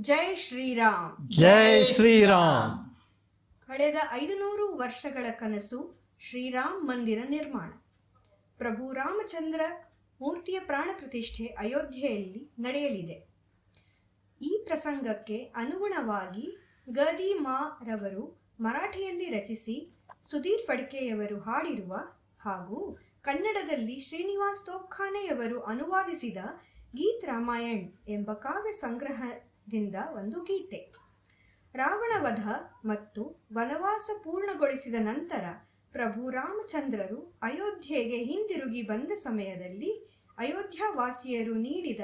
ಜೈ ಶ್ರೀರಾಮ್. ಜೈ ಶ್ರೀರಾಮ್. ಕಳೆದ ಐದುನೂರು ವರ್ಷಗಳ ಕನಸು ಶ್ರೀರಾಮ್ ಮಂದಿರ ನಿರ್ಮಾಣ. ಪ್ರಭು ರಾಮಚಂದ್ರ ಮೂರ್ತಿಯ ಪ್ರಾಣ ಪ್ರತಿಷ್ಠೆ ಅಯೋಧ್ಯೆಯಲ್ಲಿ ನಡೆಯಲಿದೆ. ಈ ಪ್ರಸಂಗಕ್ಕೆ ಅನುಗುಣವಾಗಿ ಗದಿ ಮಾ ರವರು ಮರಾಠಿಯಲ್ಲಿ ರಚಿಸಿ ಸುಧೀರ್ ಫಡ್ಕೆಯವರು ಹಾಡಿರುವ ಹಾಗೂ ಕನ್ನಡದಲ್ಲಿ ಶ್ರೀನಿವಾಸ್ ತೋಪ್ಖಾನೆಯವರು ಅನುವಾದಿಸಿದ ಗೀತ್ ರಾಮಾಯಣ್ ಎಂಬ ಕಾವ್ಯ ಸಂಗ್ರಹದಿಂದ ಒಂದು ಗೀತೆ. ರಾವಣವಧ ಮತ್ತು ವನವಾಸ ಪೂರ್ಣಗೊಳಿಸಿದ ನಂತರ ಪ್ರಭು ರಾಮಚಂದ್ರರು ಅಯೋಧ್ಯೆಗೆ ಹಿಂದಿರುಗಿ ಬಂದ ಸಮಯದಲ್ಲಿ ಅಯೋಧ್ಯಾವಾಸಿಯರು ನೀಡಿದ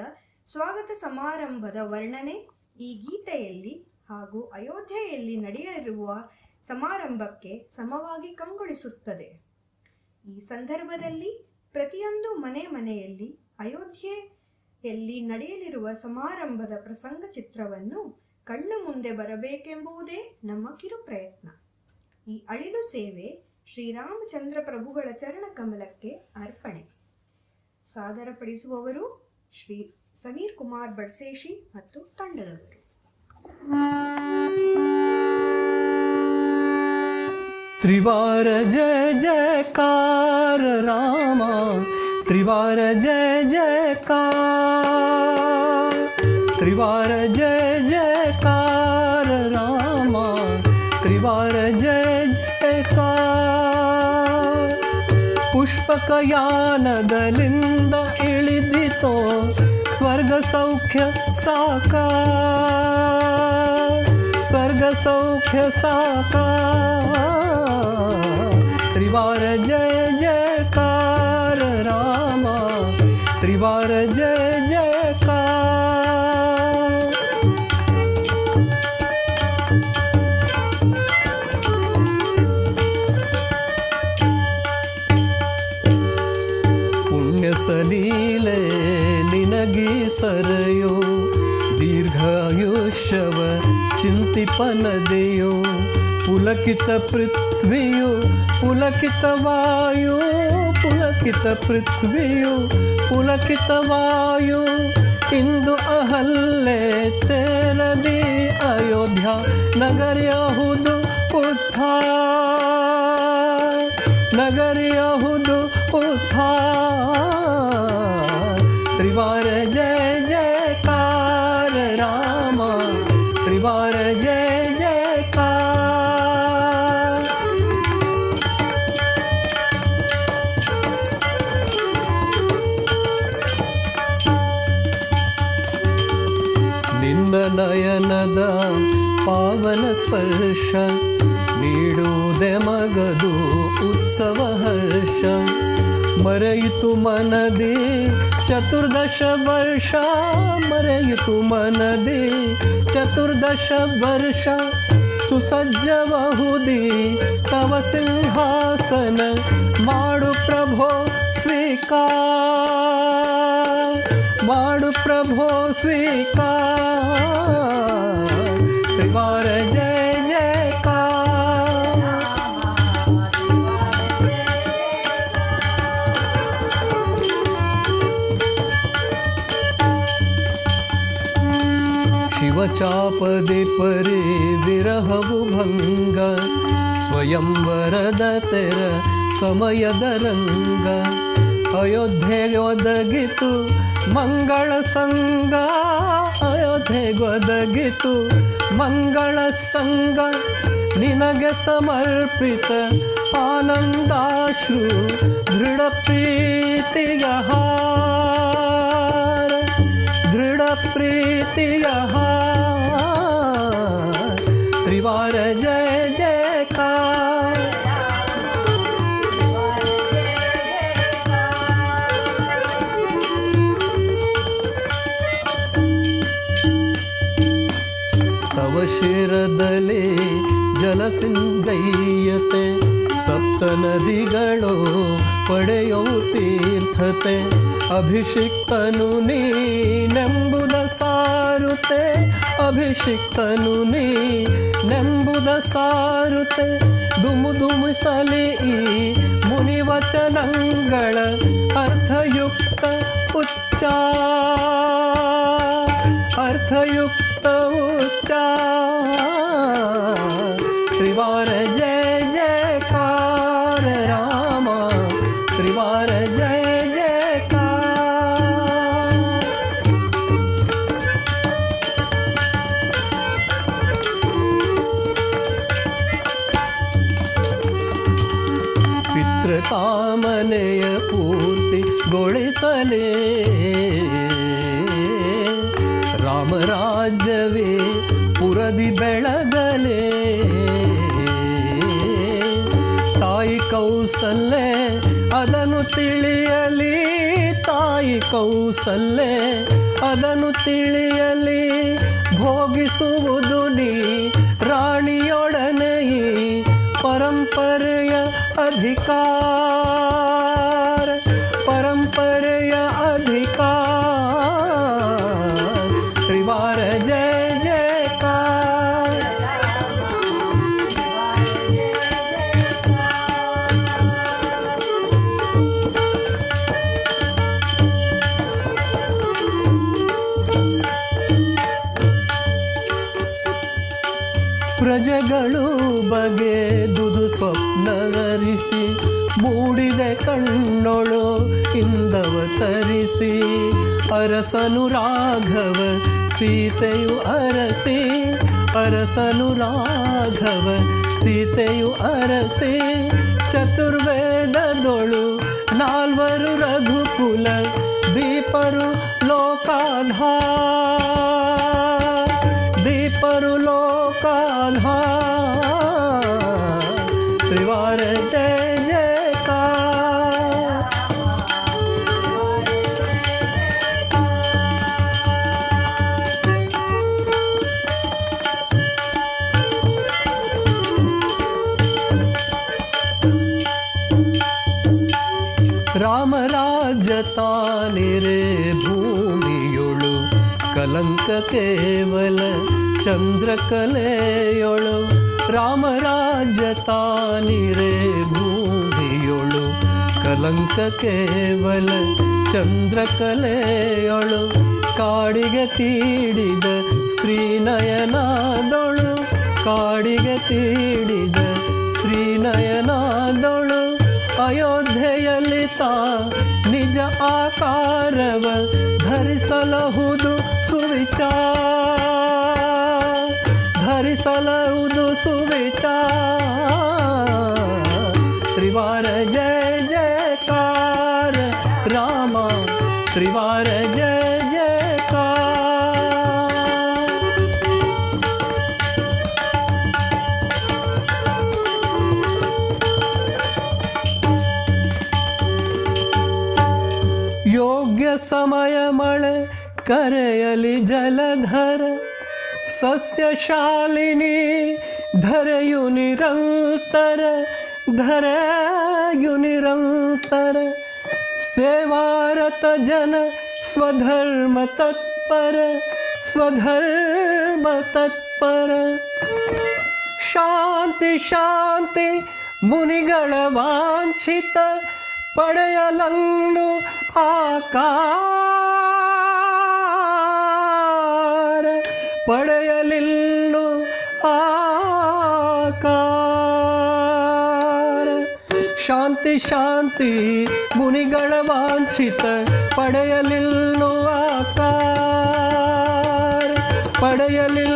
ಸ್ವಾಗತ ಸಮಾರಂಭದ ವರ್ಣನೆ ಈ ಗೀತೆಯಲ್ಲಿ ಹಾಗೂ ಅಯೋಧ್ಯೆಯಲ್ಲಿ ನಡೆಯಲಿರುವ ಸಮಾರಂಭಕ್ಕೆ ಸಮವಾಗಿ ಕಂಗೊಳಿಸುತ್ತದೆ. ಈ ಸಂದರ್ಭದಲ್ಲಿ ಪ್ರತಿಯೊಂದು ಮನೆ ಮನೆಯಲ್ಲಿ ಎಲ್ಲಿ ನಡೆಯಲಿರುವ ಸಮಾರಂಭದ ಪ್ರಸಂಗ ಚಿತ್ರವನ್ನು ಕಣ್ಣು ಮುಂದೆ ಬರಬೇಕೆಂಬುದೇ ನಮ್ಮ ಕಿರು ಪ್ರಯತ್ನ ಈ ಅಳಿಲು ಸೇವೆ ಶ್ರೀರಾಮಚಂದ್ರ ಪ್ರಭುಗಳ ಚರಣ ಕಮಲಕ್ಕೆ ಅರ್ಪಣೆ. ಸಾದರಪಡಿಸುವವರು ಶ್ರೀ ಸಮೀರ್ ಕುಮಾರ್ ಬಡ್ಸೇಶಿ ಮತ್ತು ತಂಡದವರು. ತ್ರಿವಾರ ಜಯ ಜಯಕಾರ ರಾಮ. त्रिवार जय जयकार त्रिवार जय जयकार रामा त्रिवार जय जयकार। पुष्पकयानदलिन्दो स्वर्गसौख्य साकार स्वर्गसौख्य साकार। त्रिवार जय ಸಲೀಲೆ ನಿನಗೆ ಸರೆಯೋ ದೀರ್ಘಾಯುಷ್ಯವ ಚಿಂತಿಪನದೆಯೋ ಪುಲಕಿತ ಪೃಥ್ವಿಯು ಪುಲಕಿತ ವಾಯು ಪುಲಕಿತ ಪೃಥ್ವಿಯು ಪುಲಕಿತ ವಾಯು ಇಂದು ಅಹಲ್ಲೆ ತೆರದಿ ಅಯೋಧ್ಯ ನಗರ್ಯಹುದು ಉದ್ಧಾರ ನಗರ್ಯಹುದು ತ್ರಿವಾರ ಜಯ ಜಯಕಾರ ರಾಮ ತ್ರಿವಾರ ಜಯ ಜಯಕಾರ ನಿನ್ನ ನಯನದ ಪಾವನ ಸ್ಪರ್ಶ ನೀಡುವುದೇ ಮಗದು ಉತ್ಸವ ಹರ್ಷ मरयितु मनदे चतुर्दशवर्षा मरयितु मनदे चतुर्दशवर्षा चतुर्दश सुसज्ज बहुदि तव सिंहासन माडु प्रभो स्वीकार माडु प्रभो स्वीकार ಶಿವಚಾಪದಿ ಪರಿ ವಿರಹವು ಭಂಗ ಸ್ವಯಂವರದ ತೆರ ಸಮಯದ ರಂಗ. ಅಯೋಧ್ಯೆಗೊದಗಿತು ಮಂಗಳ ಸಂಗ ಅಯೋಧ್ಯೆಗೊದಗಿತು ಮಂಗಳ ಸಂಗ. ನಿನಗೆ ಸಮರ್ಪಿತ ಆನಂದಾಶ್ರು ದೃಢ ಪ್ರೀತಿಯ ಶಿರದಲ್ಲಿ ಜಲಸಿಂಗಯ್ಯತೆ ಸಪ್ತ ನದಿಗಳು ಪಡೆಯೋ ತೀರ್ಥತೆ ಅಭಿಷಿಕ್ತನು ನೀನೆಂಬುದ ಸಾರುತೆ ಅಭಿಷಿಕ್ತನು ನೀ ನೆಂಬುದ ಸಾರುತೆ ದುಮು ದುಮುಸಲಿ ಈ ಮುನಿವಚನಗಳ ಅರ್ಥಯುಕ್ತ ಉಚ್ಚಾರ ಅರ್ಥಯುಕ್ತ तो मुक्त त्रिवार जय जयकार राम। त्रिवार जय जयकार। पितृकामनय पूर्ति गोड़ सले ರಾಮರಾಜ್ಯವೇ ಪುರದಿ ಬೆಳಗಲೇ. ತಾಯಿ ಕೌಸಲ್ಲೆ ಅದನ್ನು ತಿಳಿಯಲಿ. ತಾಯಿ ಕೌಸಲ್ಲೆ ಅದನ್ನು ತಿಳಿಯಲಿ. ಭೋಗಿಸುವುದು ನೀ ರಾಣಿಯೊಡನೆಯೇ ಪರಂಪರೆಯ ಅಧಿಕಾರ. ಪ್ರಜೆಗಳು ಬಗೆದುದು ಸ್ವಪ್ನವರಿಸಿ ಮೂಡಿದೆ ಕಣ್ಣೊಳು ಇಂದವ ತರಿಸಿ. ಅರಸನು ರಾಘವ, ಸೀತೆಯು ಅರಸಿ. ಅರಸನು ರಾಘವ, ಸೀತೆಯು ಅರಸಿ. ಚತುರ್ವೇದದೊಳು ನಾಲ್ವರು ರಘುಕುಲ, ದೀಪರು ಲೋಕಾಧಾರ ತ್ರಿವಾರ ಜಯ ಜಯಕಾರ ರಾಮರಾಜ ತಾನಿರೆ ಭೂಮಿಯೊಳು ಕಲಂಕ ಕೇವಲ ಚಂದ್ರಕಲೆಯೊಳು ರಾಮರಾಜ ತಾನಿರೆ ಭೂಮಿಯೊಳು ಕಲಂಕ ಕೇವಲ ಚಂದ್ರಕಲೆಯೊಳು, ಕಾಡಿಗೆ ತೀಡಿದ ಸ್ತ್ರೀನಯನಾದೊಳು, ಕಾಡಿಗೆ ತೀಡಿದ ಸ್ತ್ರೀನಯನಾದೊಳು, ಅಯೋಧ್ಯೆಯಲ್ಲಿ ತಾ ನಿಜ ಆಕಾರವ ಧರಿಸಲಹುದು ಸುವಿಚಾರ. ಧರಿಸಲಹುದು ಸುವಿಚಾರ ತ್ರಿವಾರ ಜಯ ಜಯಕಾರ ರಾಮ ತ್ರಿವಾರ ಜಯ ಜಯಕಾರ ಯೋಗ್ಯ ಸಮಯ ಮಳೆ ಕರೆಯಲಿ ಜಲಧರ सस्यशालिनी धरयुनिरन्तर धरयुनिरन्तर सेवारत जन स्वधर्म तत्पर स्वधर्म तत्पर शान्ति शान्ति मुनिगणवाञ्छित पडयलङ् आकार ಶಾಂತಿ ಶಾಂತಿ ಮುನಿಗಳ ವಾಂಛಿತ ಪಡೆಯಲಿಲ್ಲೋ ಆಕಾರ. ಪಡೆಯಲಿಲ್ಲು